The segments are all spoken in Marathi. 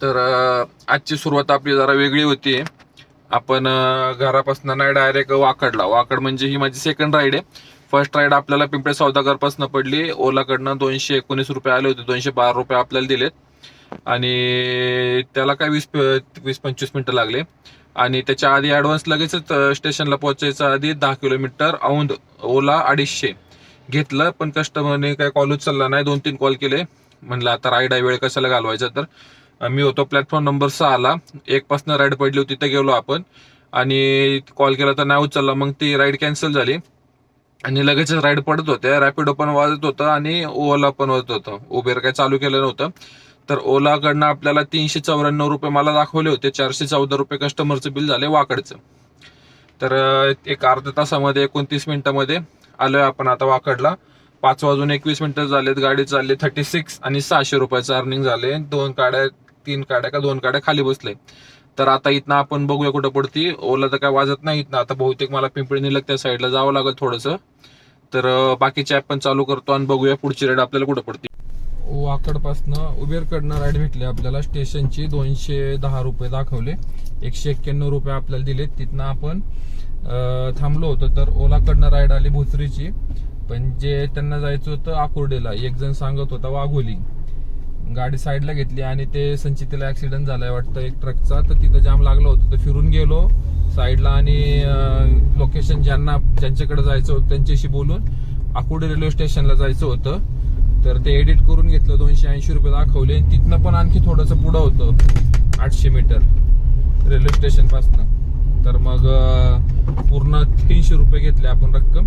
तर आजची सुरुवात आपली जरा वेगळी होती. आपण घरापासून नाही डायरेक्ट वाकडला. वाकड म्हणजे ही माझी सेकंड राईड आहे. फर्स्ट राईड आपल्याला पिंपळे सौदागरपासून पडली. ओलाकडनं दोनशे एकोणीस रुपये आले होते. दोनशे बारा रुपये आपल्याला दिलेत. आणि त्याला काय वीस वीस पंचवीस मिनिटं लागले. आणि त्याच्या आधी ऍडव्हान्स लगेचच स्टेशनला पोहोचायच्या आधी दहा किलोमीटर औंध ओला अडीचशे घेतलं. पण कस्टमरने काय कॉल उचलला नाही. दोन तीन कॉल. केले म्हणलं आता राईड आहे वेळ कशाला घालवायचा तर? मी होतो प्लॅटफॉर्म नंबर सहाला एक पासन राईड पडली होती तिथे गेलो आपण. आणि कॉल केला तर नाही उचलला मग ती राईड कॅन्सल झाली. आणि लगेचच राईड पडत होते रॅपिडो पण वाजत होतं आणि ओला पण वाजत होतं. उबेर काय चालू केलं नव्हतं. तर ओलाकडनं आपल्याला तीनशे चौऱ्याण्णव रुपये मला दाखवले होते चारशे चौदा रुपये कस्टमरचं बिल झाले वाकडचं. तर एक अर्ध्या तासामध्ये एकोणतीस मिनिटामध्ये आलोय आपण आता वाकडला. पाच वाजून एकवीस मिनिटं झालेत गाडी चालली थर्टी सिक्स आणि सहाशे रुपयाचं अर्निंग झाले. दोन गाड्या तीन काड्या का दोन काड्या खाली बसले. तर आता इथनं आपण बघूया कुठं पडती. ओला तर काय वाजत नाही इथनं. आता बहुतेक मला पिंपळी निलक त्या साईडला जावं लागेल थोडंसं. तर बाकीचे ॲप पण चालू करतो आणि बघूया पुढची राईड आपल्याला कुठं पडते. वाकडपासनं उबेरकडनं राईड भेटली आपल्याला. स्टेशनची दोनशे दहा रुपये दाखवले. एकशे एक्क्याण्णव रुपये आपल्याला दिले तिथनं आपण थांबलो होतो. तर ओलाकडनं राईड आली भोसरीची. पण जे त्यांना जायचं होतं आकुर्डेला एक जण सांगत होता वाघोली. गाडी साईडला घेतली आणि ते संचितीला ऍक्सिडेंट झालाय वाटतं. एक ट्रकचा तर तिथं जाम लागलं होतं. तर फिरून गेलो साईडला आणि लोकेशन ज्यांना ज्यांच्याकडे जायचं होतं त्यांच्याशी बोलून आकुडे रेल्वे स्टेशनला जायचं होतं. तर ते एडिट करून घेतलं. दोनशे ऐंशी रुपये दाखवले. तिथनं पण आणखी थोडंसं पुढं होतं. आठशे मीटर रेल्वे स्टेशनपासनं तर मग पूर्ण तीनशे रुपये घेतले आपण रक्कम.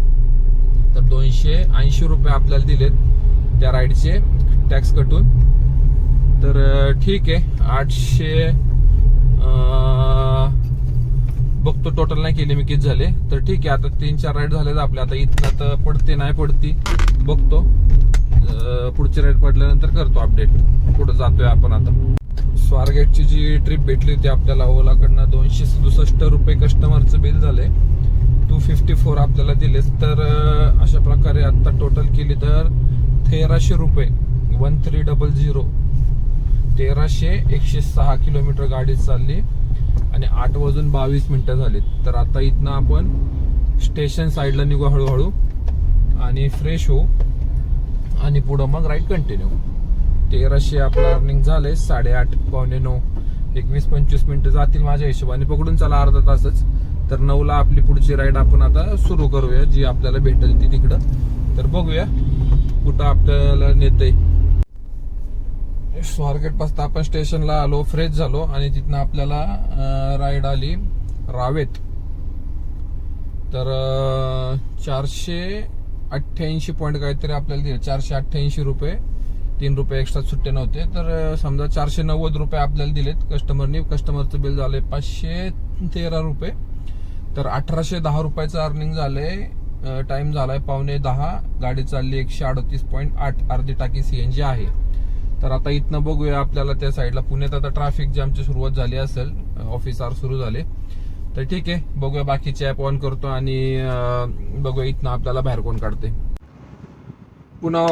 तर दोनशे ऐंशी रुपये आपल्याला दिलेत त्या राईडचे टॅक्स कटून. तर ठीक आहे. आठशे बघतो टोटल नाही केले मी किती झाले. तर ठीक आहे आता तीन चार राईड झाले आपले. आता इथनं तर पडते नाही पडती बघतो. पुढची राईड पडल्यानंतर करतो अपडेट पुढे जातोय आपण आता. स्वारगेटची जी ट्रिप भेटली होती आपल्याला ओलाकडनं दोनशे सदुसष्ट रुपये कस्टमरचं बिल झाले टू फिफ्टी फोर आपल्याला दिले तर अशा प्रकारे आता टोटल केली तर तेराशे रुपये. वन थ्री डबल झिरो तेराशे एकशे सहा किलोमीटर गाडी चालली आणि आठ वाजून बावीस मिनिटं झाली तर आता इथनं आपण स्टेशन साईडला निघू हळूहळू आणि फ्रेश होऊ आणि पुढं मग राईड कंटिन्यू तेराशे आपलं अर्निंग झालंय साडेआठ पावणे नऊ एकवीस पंचवीस मिनिटं जातील माझ्या हिशोबाने. पकडून चला अर्धा तासच. तर नऊला आपली पुढची राईड आपण आता सुरू करूया जी आपल्याला भेटेल ती तिकडं. तर बघूया कुठं आपल्याला नेतंय. स्वारगेटपासून आपण स्टेशनला आलो फ्रेश झालो आणि तिथनं आपल्याला राईड आली रावेत. तर चारशे अठ्ठ्याऐंशी पॉईंट काहीतरी आपल्याला दिले. चारशे अठ्ठ्याऐंशी रुपये तीन रुपये एक्स्ट्रा सुट्टे नव्हते. तर समजा चारशे नव्वद रुपये आपल्याला दिलेत कस्टमरनी कस्टमरचं बिल झाले पाचशे तेरा रुपये. तर अठराशे दहा रुपयाचं अर्निंग झालंय. टाइम झालाय पावणे दहा. गाडी चालली एकशे अडतीस पॉईंट आठ. अर्धी टाकी सीएनजी आहे. तर आता इथनं बघूया आपल्याला त्या साईडला. पुण्यात आता ट्रॅफिक जॅमची सुरुवात झाली असेल ऑफिस आर सुरू झाले. तर ठीक आहे बघूया बाकीचे ऍप ऑन करतो आणि बघूया इथनं आपल्याला बाहेर कोण काढते. पुन्हा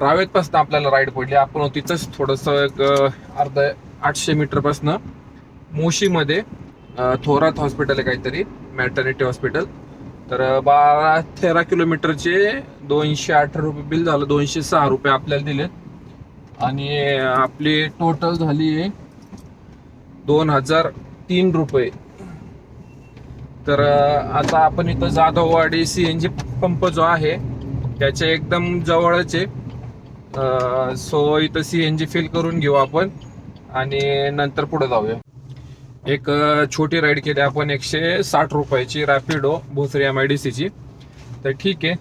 रावेत पासून आपल्याला राईड पडली. आपण तिथंच थोडस एक अर्धा आठशे मीटरपासनं मोशीमध्ये थोरात हॉस्पिटल आहे काहीतरी मॅटर्निटी हॉस्पिटल तर बारा तेरा किलोमीटरचे दोनशे अठरा रुपये बिल झालं. दोनशे सहा रुपये आपल्याला दिलेत. आणि आपली टोटल झाली दोन हजार तीन रुपये. तर आता आपण इथं जाधववाडी जी पंप जो आहे त्याच्या एकदम जवळच आहे. सो इथं सी एन जी फिल करून घेऊ आपण आणि नंतर पुढे जाऊया. एक छोटी राईड केली आपण एकशे साठ रुपयाची Rapido Bhosari M I D सीची तर ठीक आहे.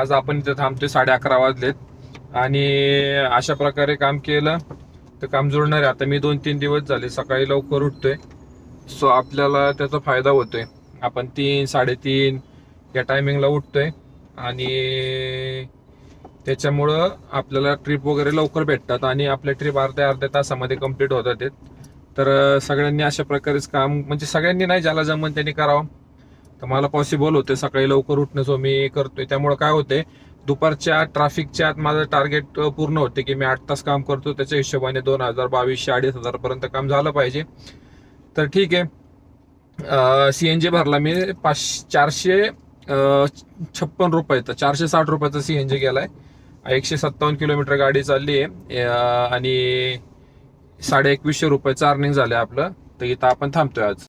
आज आपण इथं थांबतोय साडे अकरा वाजलेत. आणि अशा प्रकारे काम केलं. तर काम जुळणार आहे आता मी दोन तीन दिवस झाले सकाळी लवकर उठतोय. सो आपल्याला त्याचा फायदा होतोय. आपण तीन साडेतीन या टायमिंगला उठतोय. आणि त्याच्यामुळं आपल्याला ट्रिप वगैरे लवकर भेटतात आणि आपल्या ट्रिप अर्ध्या अर्ध्या तासामध्ये कंप्लीट होतात आहेत. तर सगळ्यांनी अशा प्रकारेच काम म्हणजे सगळ्यांनी नाही ज्याला जमन त्यांनी करावं. तर मला पॉसिबल होते सकाळी लवकर उठणं सो मी करतोय. त्यामुळं काय होते दुपारच्या ट्रॅफिकच्या आत माझं टार्गेट पूर्ण होते की मी आठ तास काम करतो. त्याच्या हिशोबाने दोन हजार बावीसशे अडीच हजारपर्यंत काम झालं पाहिजे. तर ठीक आहे. सी एन जी भरला मी. पाच चारशे छप्पन रुपये तर चारशे साठ रुपयाचा गेला आहे एकशे सत्तावन्न किलोमीटर गाडी चालली आहे. आणि साडे एकवीसशे रुपयाचं अर्निंग झालं आपलं. तर इथं आपण थांबतोय आज.